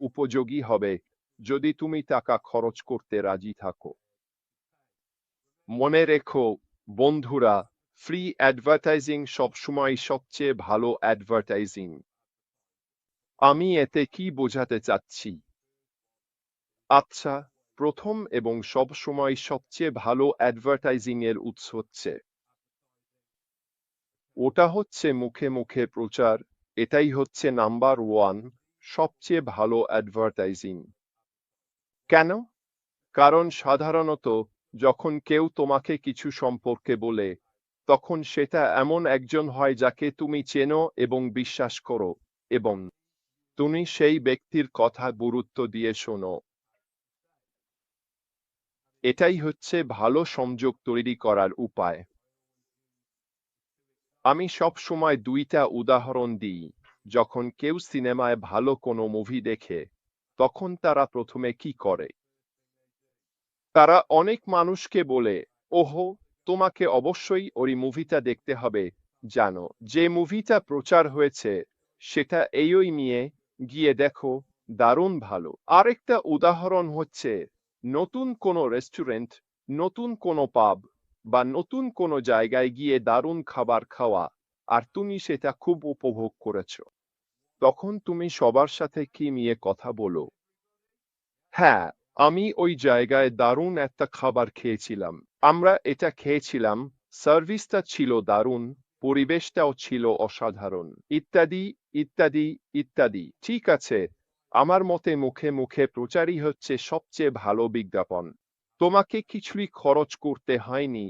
উপযোগী হবে যদি তুমি টাকা খরচ করতে রাজি থাকো। মনে রেখো, বন্ধুরা ফ্রি অ্যাডভার্টাইজিং সবসময় সবচেয়ে ভালো অ্যাডভার্টাইজিং আমি এতে কি বোঝাতে চাচ্ছি? আচ্ছা প্রথম এবং সব সময় সবচেয়ে ভালো অ্যাডভার্টাইজিং এর উৎস হচ্ছে। ওটা হচ্ছে মুখে মুখে প্রচার, এটাই হচ্ছে নাম্বার ওয়ান সবচেয়ে ভালো অ্যাডভার্টাইজিং কেন? কারণ সাধারণত যখন কেউ তোমাকে কিছু সম্পর্কে বলে, তখন সেটা এমন একজন হয় যাকে তুমি চেনো এবং বিশ্বাস করো এবং তুমি সেই ব্যক্তির কথা গুরুত্ব দিয়ে শোনো। এটাই হচ্ছে ভালো সংযোগ তৈরি করার উপায়। আমি সব সময় দুইটা উদাহরণ দিই। যখন কেউ সিনেমায় ভালো কোনো মুভি দেখে, তখন তারা প্রথমে কি করে? তারা অনেক মানুষকে বলে, ওহো, তোমাকে অবশ্যই ওই মুভিটা দেখতে হবে। জানো, যে মুভিটা প্রচার হয়েছে, সেটা এই ওই নিয়ে গিয়ে দেখো, দারুণ ভালো। আরেকটা উদাহরণ হচ্ছে, নতুন কোনো রেস্টুরেন্ট, নতুন কোনো পাব বা নতুন কোনো জায়গায় গিয়ে দারুণ খাবার খাওয়া, আর তুমি সেটা খুব উপভোগ করেছ। তখন তুমি সবার সাথে কি নিয়ে কথা বলো? হ্যাঁ আমি ওই জায়গায় দারুণ একটা খাবার খেয়েছিলাম। আমরা এটা খেয়েছিলাম, সার্ভিসটা ছিল দারুণ, পরিবেশটাও ছিল অসাধারণ। ইত্যাদি ইত্যাদি ইত্যাদি। ঠিক আছে, আমার মতে মুখে মুখে প্রচারই হচ্ছে সবচেয়ে ভালো বিজ্ঞাপন। তোমাকে কিছুই খরচ করতে হয়নি।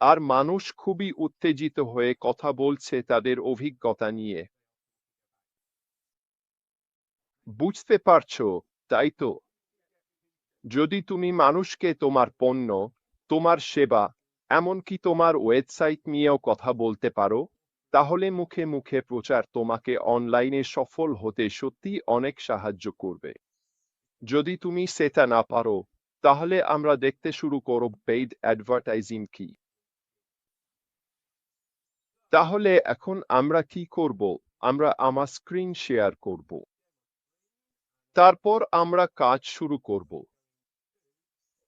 আর মানুষ খুবই উত্তেজিত হয়ে কথা বলছে তাদের অভিজ্ঞতা নিয়ে। বুঝতে পারছ, তাই তো? যদি তুমি মানুষকে তোমার পণ্য, তোমার সেবা, এমনকি তোমার ওয়েবসাইট নিয়েও কথা বলতে পারো, তাহলে মুখে মুখে প্রচার তোমাকে অনলাইনে সফল হতে সত্যি অনেক সাহায্য করবে। যদি তুমি সেটা না পারো, তাহলে আমরা দেখতে শুরু করব পেইড অ্যাডভার্টাইজিং কি। তাহলে এখন আমরা কি করব? আমরা আমার স্ক্রিন শেয়ার করব। তারপর আমরা কাজ শুরু করব।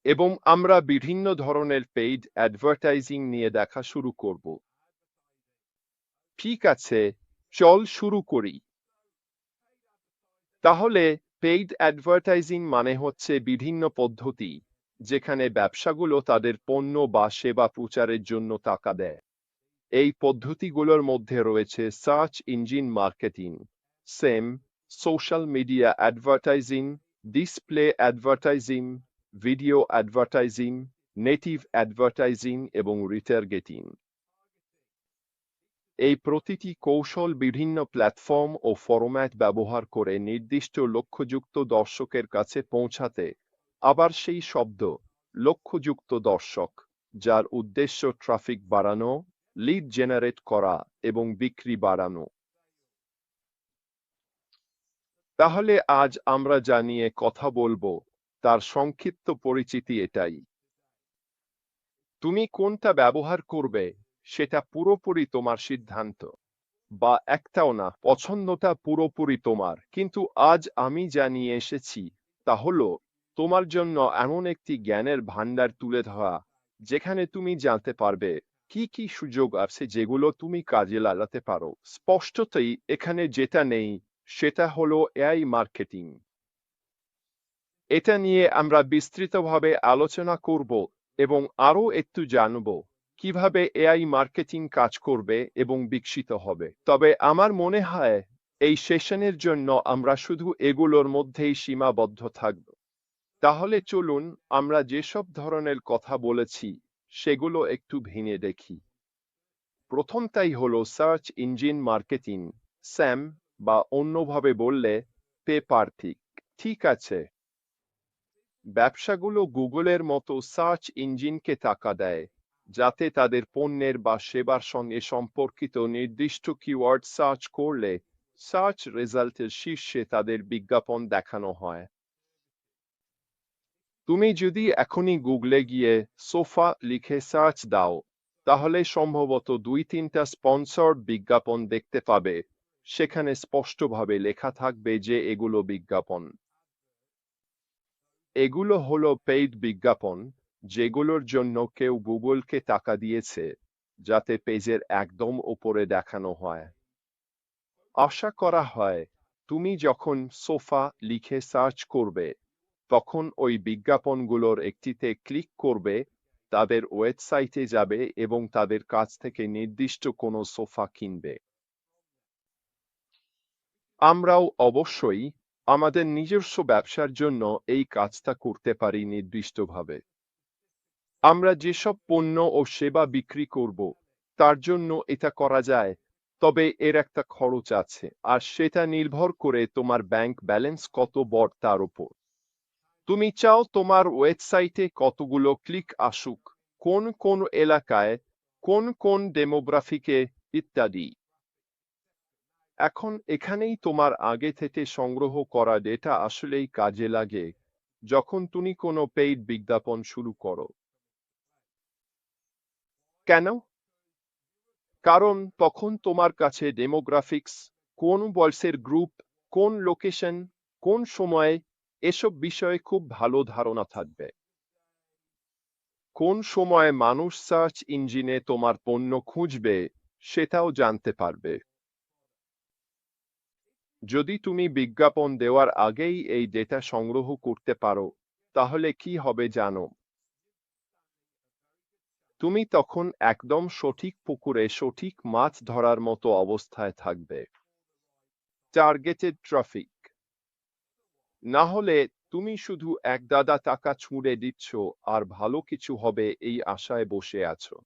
এবং আমরা বিভিন্ন ধরনের পেইড অ্যাডভার্টাইজিং নিয়ে দেখা শুরু করব। ঠিক আছে, চল শুরু করি। তাহলে পেইড অ্যাডভার্টাইজিং মানে হচ্ছে বিভিন্ন পদ্ধতি, যেখানে ব্যবসাগুলো তাদের পণ্য বা সেবা প্রচারের জন্য টাকা দেয়। এই পদ্ধতিগুলোর মধ্যে রয়েছে search engine marketing SEM social media advertising display advertising video advertising native advertising এবং রিটার্গেটিং এই প্রতিটি কৌশল বিভিন্ন প্ল্যাটফর্ম ও ফরম্যাট ব্যবহার করে নির্দিষ্ট লক্ষ্যযুক্ত দর্শকের কাছে পৌঁছাতে আবার সেই শব্দ লক্ষ্যযুক্ত দর্শক, যার উদ্দেশ্য ট্রাফিক বাড়ানো লিড জেনারেট করা এবং বিক্রি বাড়ানো। তাহলে আজ আমরা জানিয়ে কথা বলব তার সংক্ষিপ্ত পরিচিতি এটাই। তুমি কোনটা ব্যবহার করবে সেটা পুরোপুরি তোমার সিদ্ধান্ত, বা একটাও না, পছন্দটা পুরোপুরি তোমার। কিন্তু আজ আমি জানিয়ে এসেছি তা হলো, তোমার জন্য এমন একটি জ্ঞানের ভান্ডার তুলে ধরা, যেখানে তুমি জানতে পারবে কি কি সুযোগ আছে যেগুলো তুমি কাজে লাগাতে পারো। স্পষ্টতই এখানে যেটা নেই সেটা হলো এআই মার্কেটিং এটা নিয়ে আমরা বিস্তৃতভাবে আলোচনা করব এবং আরও একটু জানব কীভাবে এআই মার্কেটিং কাজ করবে এবং বিকশিত হবে। তবে আমার মনে হয় এই সেশনের জন্য আমরা শুধু এগুলোর মধ্যেই সীমাবদ্ধ থাকব। তাহলে চলুন আমরা যেসব ধরনের কথা বলেছি সেগুলো একটু ভেঙে দেখি। প্রথমটাই হলো সার্চ ইঞ্জিন মার্কেটিং। স্যাম বা অন্যভাবে বললে পে পার্থিক ঠিক আছে। ব্যবসাগুলো গুগলের মতো সার্চ ইঞ্জিনকে টাকা দেয়, যাতে তাদের পণ্যের বা সেবার সঙ্গে সম্পর্কিত নির্দিষ্ট কিওয়ার্ড সার্চ করলে সার্চ রেজাল্টের শীর্ষে তাদের বিজ্ঞাপন দেখানো হয়। তুমি যদি এখনই গুগলে গিয়ে সোফা লিখে সার্চ দাও, তাহলে সম্ভবত দুই তিনটা স্পন্সর্ড বিজ্ঞাপন দেখতে পাবে। সেখানে স্পষ্টভাবে লেখা থাকবে যে এগুলো বিজ্ঞাপন। এগুলো হলো পেইড বিজ্ঞাপন, যেগুলোর জন্য কেউ গুগলকে টাকা দিয়েছে, যাতে পেজের একদম ওপরে দেখানো হয়। আশা করা হয়, তুমি যখন সোফা লিখে সার্চ করবে, তখন ওই বিজ্ঞাপনগুলোর একটিতে ক্লিক করবে, তাদের ওয়েবসাইটে যাবে এবং তাদের কাছ থেকে নির্দিষ্ট কোনো সোফা কিনবে। আমরাও অবশ্যই আমাদের নিজস্ব ব্যবসার জন্য এই কাজটা করতে পারি নির্দিষ্টভাবে। আমরা যেসব পণ্য ও সেবা বিক্রি করব, তার জন্য এটা করা যায়, তবে এর একটা খরচ আছে, আর সেটা নির্ভর করে তোমার ব্যাংক ব্যালেন্স কত বড় তার উপর। তুমি চাও তোমার ওয়েবসাইটে কতগুলো ক্লিক আসুক, কোন কোন এলাকায়, কোন কোন ডেমোগ্রাফিকে ইত্যাদি। এখন এখানেই তোমার আগে থেকে সংগ্রহ করা ডেটা আসলেই কাজে লাগে, যখন তুমি কোনো পেইড বিজ্ঞাপন শুরু করো। কেন? কারণ তখন তোমার কাছে ডেমোগ্রাফিক্স কোন বয়সের গ্রুপ কোন লোকেশন কোন সময়ে, এসব বিষয়ে খুব ভালো ধারণা থাকবে। কোন সময় মানুষ সার্চ ইঞ্জিনে তোমার পণ্য খুঁজবে, সেটাও জানতে পারবে। যদি তুমি বিজ্ঞাপন দেওয়ার আগেই এই ডেটা সংগ্রহ করতে পারো, তাহলে কি হবে জানো? তুমি তখন একদম সঠিক পুকুরে সঠিক মাছ ধরার মতো অবস্থায় থাকবে। টার্গেটেড ট্রাফিক না হলে তুমি শুধু এক দাদা টাকা ছুঁড়ে দিচ্ছ আর ভালো কিছু হবে এই আশায় বসে আছো।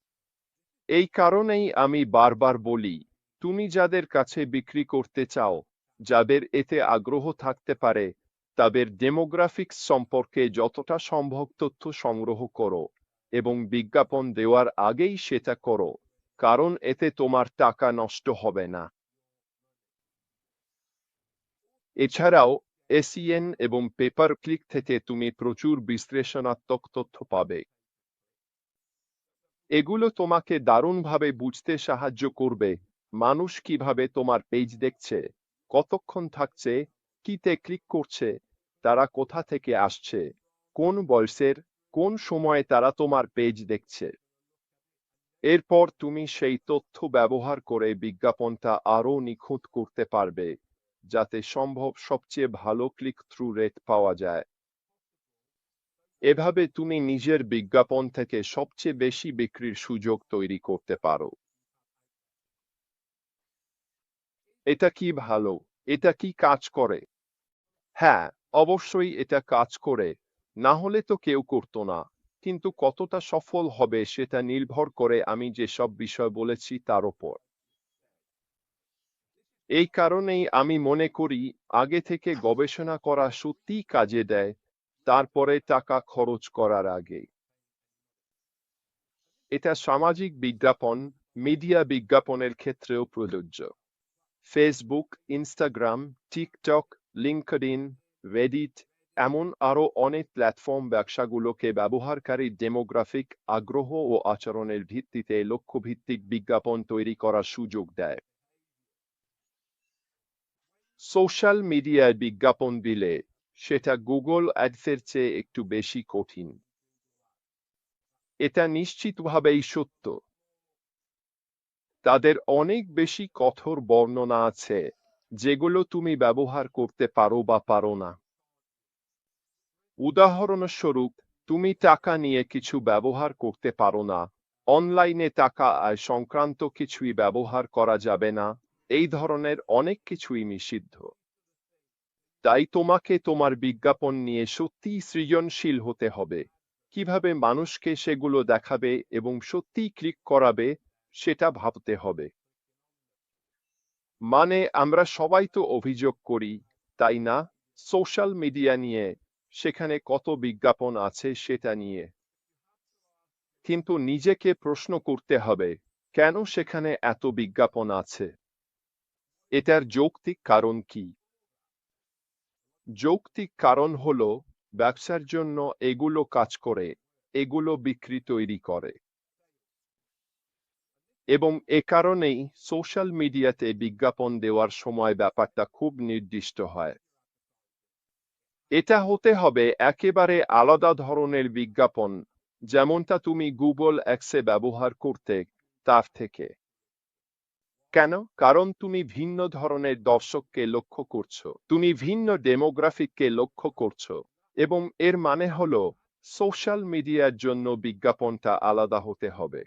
এই কারণেই আমি বারবার বলি, তুমি যাদের কাছে বিক্রি করতে চাও যাদের এতে আগ্রহ থাকতে পারে, তাদের ডেমোগ্রাফিক্স সম্পর্কে যতটা সম্ভব তথ্য সংগ্রহ করো এবং বিজ্ঞাপন দেওয়ার আগেই সেটা করো, কারণ এতে তোমার টাকা নষ্ট হবে না। এছাড়াও এসিএন এবং পেপার ক্লিক থেকে তুমি প্রচুর বিশ্লেষণাত্মক তথ্য পাবে। এগুলো তোমাকে দারুণভাবে বুঝতে সাহায্য করবে, মানুষ কীভাবে তোমার পেজ দেখছে। কতক্ষণ থাকছে, কিতে ক্লিক করছে, তারা কোথা থেকে আসছে, কোন বয়সের, কোন সময়ে তারা তোমার পেজ দেখছে। এরপর তুমি সেই তথ্য ব্যবহার করে বিজ্ঞাপনটা আরও নিখুঁত করতে পারবে, যাতে সম্ভব সবচেয়ে ভালো ক্লিক থ্রু রেট পাওয়া যায়। এভাবে তুমি নিজের বিজ্ঞাপন থেকে সবচেয়ে বেশি বিক্রির সুযোগ তৈরি করতে পারো। এটা কি ভালো? এটা কি কাজ করে? হ্যাঁ অবশ্যই এটা কাজ করে। না হলে তো কেউ করতো না। কিন্তু কতটা সফল হবে সেটা নির্ভর করে আমি যেসব বিষয় বলেছি তার ওপর। এই কারণেই আমি মনে করি, আগে থেকে গবেষণা করা সত্যিই কাজে দেয়, তারপরে টাকা খরচ করার আগে। এটা সামাজিক বিজ্ঞাপন, মিডিয়া বিজ্ঞাপনের ক্ষেত্রেও প্রযোজ্য। Facebook Instagram TikTok LinkedIn Reddit এমন আরও অনেক প্ল্যাটফর্ম ব্যবসাগুলোকে ব্যবহারকারী ডেমোগ্রাফিক আগ্রহ ও আচরণের ভিত্তিতে লক্ষ্যভিত্তিক বিজ্ঞাপন তৈরি করার সুযোগ দেয়। সোশ্যাল মিডিয়ায় বিজ্ঞাপন দিলে সেটা গুগল অ্যাডসের চেয়ে একটু বেশি কঠিন। এটা নিশ্চিতভাবেই সত্য। তাদের অনেক বেশি কঠোর বর্ণনা আছে, যেগুলো তুমি ব্যবহার করতে পারো বা পারো না। উদাহরণস্বরূপ, তুমি টাকা নিয়ে কিছু ব্যবহার করতে পারো না, অনলাইনে টাকা আয় সংক্রান্ত কিছুই ব্যবহার করা যাবে না, এই ধরনের অনেক কিছুই নিষিদ্ধ। তাই তোমাকে তোমার বিজ্ঞাপন নিয়ে সত্যিই সৃজনশীল হতে হবে, কীভাবে মানুষকে সেগুলো দেখাবে এবং সত্যিই ক্লিক করাবে সেটা ভাবতে হবে। মানে আমরা সবাই তো অভিযোগ করি, তাই না? সোশ্যাল মিডিয়া নিয়ে সেখানে কত বিজ্ঞাপন আছে সেটা নিয়ে। কিন্তু নিজেকে প্রশ্ন করতে হবে, কেন সেখানে এত বিজ্ঞাপন আছে? এটার যৌক্তিক কারণ কি? যৌক্তিক কারণ হল ব্যবসার জন্য এগুলো কাজ করে, এগুলো বিক্রি তৈরি করে। এবং এ কারণেই সোশ্যাল মিডিয়াতে বিজ্ঞাপন দেওয়ার সময় ব্যাপারটা খুব নির্দিষ্ট হয়। এটা হতে হবে একেবারে আলাদা ধরনের বিজ্ঞাপন, যেমনটা তুমি গুগল অ্যাক্সে ব্যবহার করতে, তার থেকে। কেন? কারণ তুমি ভিন্ন ধরনের দর্শককে লক্ষ্য করছ, তুমি ভিন্ন ডেমোগ্রাফিককে লক্ষ্য করছ, এবং এর মানে হলো, সোশ্যাল মিডিয়ার জন্য বিজ্ঞাপনটা আলাদা হতে হবে।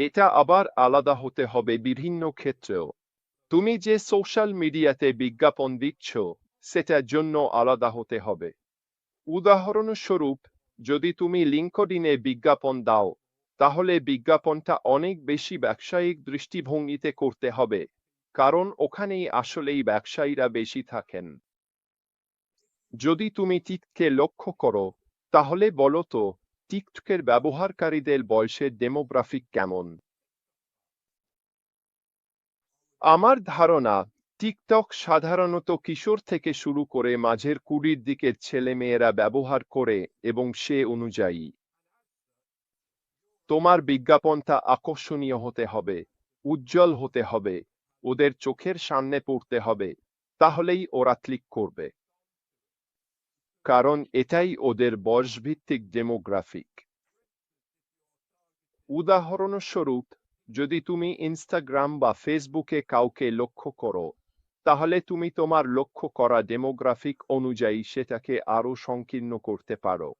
এটা আবার আলাদা হতে হবে বিভিন্ন ক্ষেত্রেও। তুমি যে সোশ্যাল মিডিয়াতে বিজ্ঞাপন দিচ্ছ, সেটার জন্য আলাদা হতে হবে। উদাহরণস্বরূপ, যদি তুমি লিঙ্কডিনে বিজ্ঞাপন দাও, তাহলে বিজ্ঞাপনটা অনেক বেশি ব্যবসায়িক দৃষ্টিভঙ্গিতে করতে হবে, কারণ ওখানেই আসলেই ব্যবসায়ীরা বেশি থাকেন। যদি তুমি টিককে লক্ষ্য করো, তাহলে বলো তো টিকটকের ব্যবহারকারীদের বয়সের ডেমোগ্রাফিক কেমন? আমার ধারণা, টিকটক সাধারণত কিশোর থেকে শুরু করে মাঝের কুড়ির দিকের ছেলেমেয়েরা ব্যবহার করে এবং সে অনুযায়ী। তোমার বিজ্ঞাপনটা আকর্ষণীয় হতে হবে, উজ্জ্বল হতে হবে, ওদের চোখের সামনে পড়তে হবে, তাহলেই ওরা ক্লিক করবে। কারণ এটাই ওদের বয়সভিত্তিক ডেমোগ্রাফিক উদাহরণস্বরূপ, যদি তুমি ইনস্টাগ্রাম বা ফেসবুকে কাউকে লক্ষ্য করো, তাহলে তুমি তোমার লক্ষ্য করা ডেমোগ্রাফিক অনুযায়ী সেটাকে আরও সংকীর্ণ করতে পারো।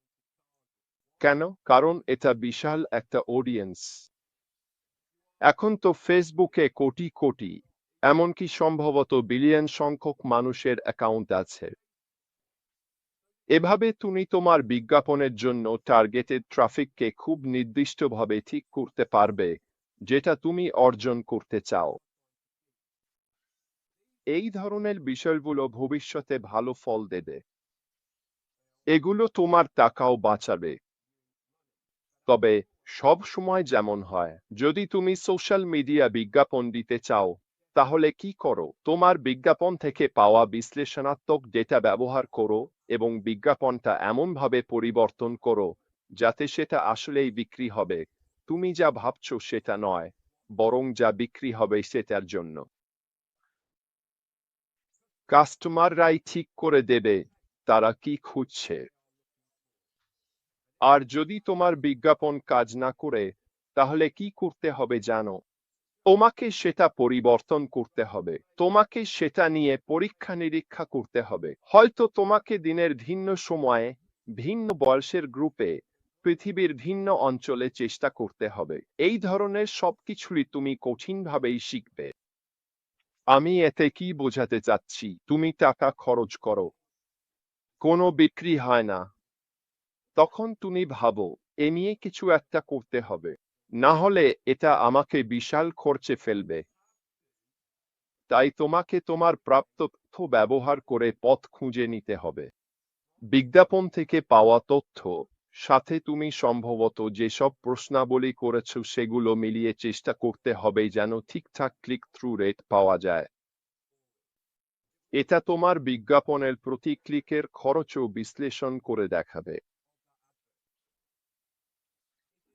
কেন? কারণ এটা বিশাল একটা অডিয়েন্স এখন তো ফেসবুকে কোটি কোটি, এমনকি সম্ভবত বিলিয়ন সংখ্যক মানুষের অ্যাকাউন্ট আছে। এভাবে তুমি তোমার বিজ্ঞাপনের জন্য টার্গেটেড ট্রাফিককে খুব নির্দিষ্টভাবে ঠিক করতে পারবে, যেটা তুমি অর্জন করতে চাও। এই ধরনের বিষয়গুলো ভবিষ্যতে ভালো ফল দেবে। এগুলো তোমার টাকাও বাঁচাবে। তবে সব সময় যেমন হয়, যদি তুমি সোশ্যাল মিডিয়া বিজ্ঞাপন দিতে চাও, তাহলে কি করো? তোমার বিজ্ঞাপন থেকে পাওয়া বিশ্লেষণাত্মক ডেটা ব্যবহার করো এবং বিজ্ঞাপনটা এমনভাবে পরিবর্তন করো, যাতে সেটা আসলেই বিক্রি হবে। তুমি যা ভাবছ সেটা নয়, বরং যা বিক্রি হবে সেটার জন্য। কাস্টমাররাই ঠিক করে দেবে, তারা কি খুঁজছে। আর যদি তোমার বিজ্ঞাপন কাজ না করে, তাহলে কি করতে হবে জানো? তোমাকে সেটা পরিবর্তন করতে হবে। তোমাকে সেটা নিয়ে পরীক্ষা নিরীক্ষা করতে হবে। হয়তো তোমাকে দিনের ভিন্ন সময়ে, ভিন্ন বয়সের গ্রুপে, পৃথিবীর ভিন্ন অঞ্চলে চেষ্টা করতে হবে। এই ধরনের সবকিছুই তুমি কঠিনভাবেই শিখবে। আমি এতে কি বোঝাতে চাচ্ছি? তুমি টাকা খরচ করো। কোনো বিক্রি হয় না। তখন তুমি ভাবো, এ নিয়ে কিছু একটা করতে হবে। না হলে এটা আমাকে বিশাল খরচে ফেলবে। তাই তোমাকে তোমার প্রাপ্ত তথ্য ব্যবহার করে পথ খুঁজে নিতে হবে। বিজ্ঞাপন থেকে পাওয়া তথ্য, সাথে তুমি সম্ভবত যেসব প্রশ্নাবলী করেছ সেগুলো মিলিয়ে চেষ্টা করতে হবে যেন ঠিকঠাক ক্লিক থ্রু রেট পাওয়া যায়। এটা তোমার বিজ্ঞাপনের প্রতি ক্লিকের খরচও বিশ্লেষণ করে দেখাবে।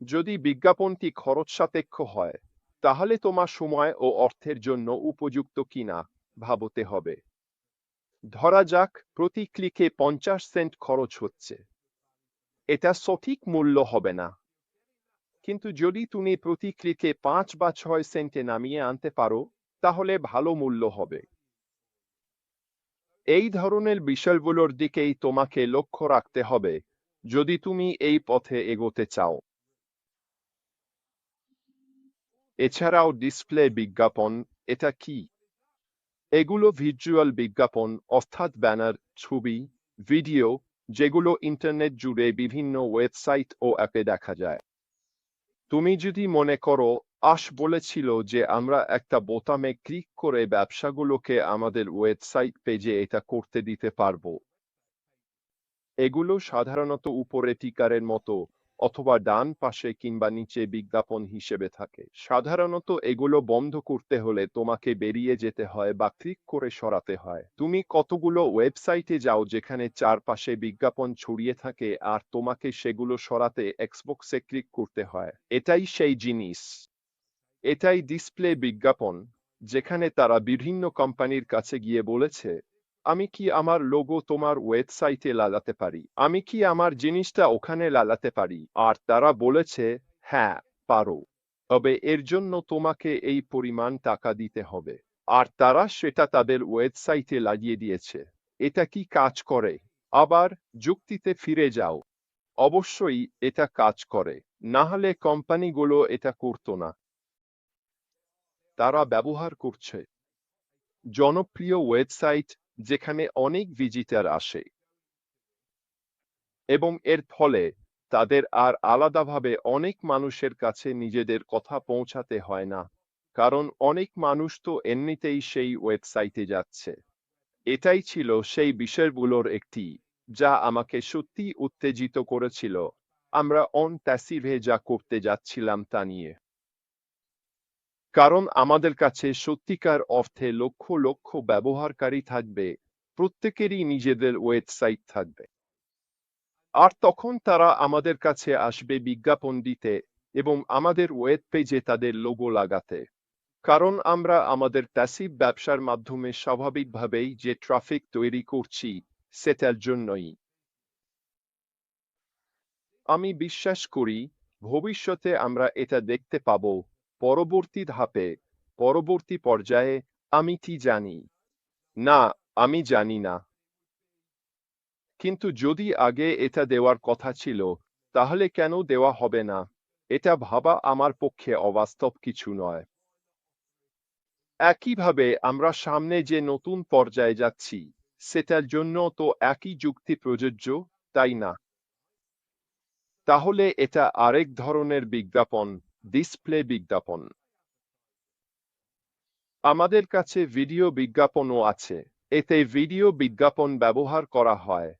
যদি বিজ্ঞাপনটি খরচ সাপেক্ষ হয়, তাহলে তোমার সময় ও অর্থের জন্য উপযুক্ত কিনা ভাবতে হবে। ধরা যাক, প্রতি ক্লিকে পঞ্চাশ সেন্ট খরচ হচ্ছে। এটা সঠিক মূল্য হবে না। কিন্তু যদি তুমি প্রতি ক্লিকে পাঁচ বা ছয় সেন্টে নামিয়ে আনতে পারো, তাহলে ভালো মূল্য হবে। এই ধরনের বিষয়গুলোর দিকেই তোমাকে লক্ষ্য রাখতে হবে, যদি তুমি এই পথে এগোতে চাও। এছাড়াও ডিসপ্লে বিজ্ঞাপন, এটা কি? এগুলো ভিজুয়াল বিজ্ঞাপন, অর্থাৎ ব্যানার ছবি ভিডিও যেগুলো ইন্টারনেট জুড়ে বিভিন্ন ওয়েবসাইট ও অ্যাপে দেখা যায়। তুমি যদি মনে করো, আশ বলেছিল যে আমরা একটা বোতামে ক্লিক করে ব্যবসাগুলোকে আমাদের ওয়েবসাইট পেজে এটা করতে দিতে পারব। এগুলো সাধারণত উপরে টিকারের মতো। অথবা ডান পাশে কিংবা নিচে বিজ্ঞাপন হিসেবে থাকে। সাধারণত এগুলো বন্ধ করতে হলে তোমাকে বেরিয়ে যেতে হয় বা ক্লিক করে সরাতে হয়। তুমি কতগুলো ওয়েবসাইটে যাও যেখানে চারপাশে বিজ্ঞাপন ছড়িয়ে থাকে আর তোমাকে সেগুলো সরাতে এক্সবক্সে ক্লিক করতে হয়? এটাই সেই জিনিস। এটাই ডিসপ্লে বিজ্ঞাপন, যেখানে তারা বিভিন্ন কোম্পানির কাছে গিয়ে বলেছে আমি কি আমার লোগো তোমার ওয়েবসাইটে লাগাতে পারি? আমি কি আমার জিনিসটা ওখানে লাগাতে পারি? আর তারা বলেছে হ্যাঁ পারো। তবে এর জন্য তোমাকে এই পরিমাণ টাকা দিতে হবে। আর তারা সেটা তাদের ওয়েবসাইটে লাগিয়ে দিয়েছে। এটা কি কাজ করে? আবার, যুক্তিতে ফিরে যাও। অবশ্যই এটা কাজ করে। না হলে কোম্পানিগুলো এটা করতো না। তারা ব্যবহার করছে। জনপ্রিয় ওয়েবসাইট যেখানে অনেক ভিজিটার আসে। এবং এর ফলে তাদের আর আলাদাভাবে অনেক মানুষের কাছে নিজেদের কথা পৌঁছাতে হয় না। কারণ অনেক মানুষ তো এমনিতেই সেই ওয়েবসাইটে যাচ্ছে। এটাই ছিল সেই বিষয়গুলোর একটি, যা আমাকে সত্যি উত্তেজিত করেছিল। আমরা অন প্যাসিভে যা করতে যাচ্ছিলাম তা নিয়ে। কারণ আমাদের কাছে সত্যিকার অর্থে লক্ষ লক্ষ ব্যবহারকারী থাকবে, প্রত্যেকেরই নিজেদের ওয়েবসাইট থাকবে। আর তখন তারা আমাদের কাছে আসবে বিজ্ঞাপন দিতে এবং আমাদের ওয়েব পেজে তাদের লোগো লাগাতে। কারণ আমরা আমাদের প্যাসিভ ব্যবসার মাধ্যমে স্বাভাবিকভাবেই যে ট্রাফিক তৈরি করছি, সেটার জন্যই। আমি বিশ্বাস করি, ভবিষ্যতে আমরা এটা দেখতে পাব। পরবর্তী ধাপে, পরবর্তী পর্যায়ে আমি কি জানি? না, আমি জানি না। কিন্তু যদি আগে এটা দেওয়ার কথা ছিল, তাহলে কেন দেওয়া হবে না? এটা ভাবা আমার পক্ষে অবাস্তব কিছু নয়। একইভাবে আমরা সামনে যে নতুন পর্যায়ে যাচ্ছি, সেটার জন্য তো একই যুক্তি প্রযোজ্য, তাই না? তাহলে এটা আরেক ধরনের বিজ্ঞাপন। ডিসপ্লে বিজ্ঞাপন। আমাদের কাছে ভিডিও বিজ্ঞাপনও আছে। এতে ভিডিও বিজ্ঞাপন ব্যবহার করা হয়।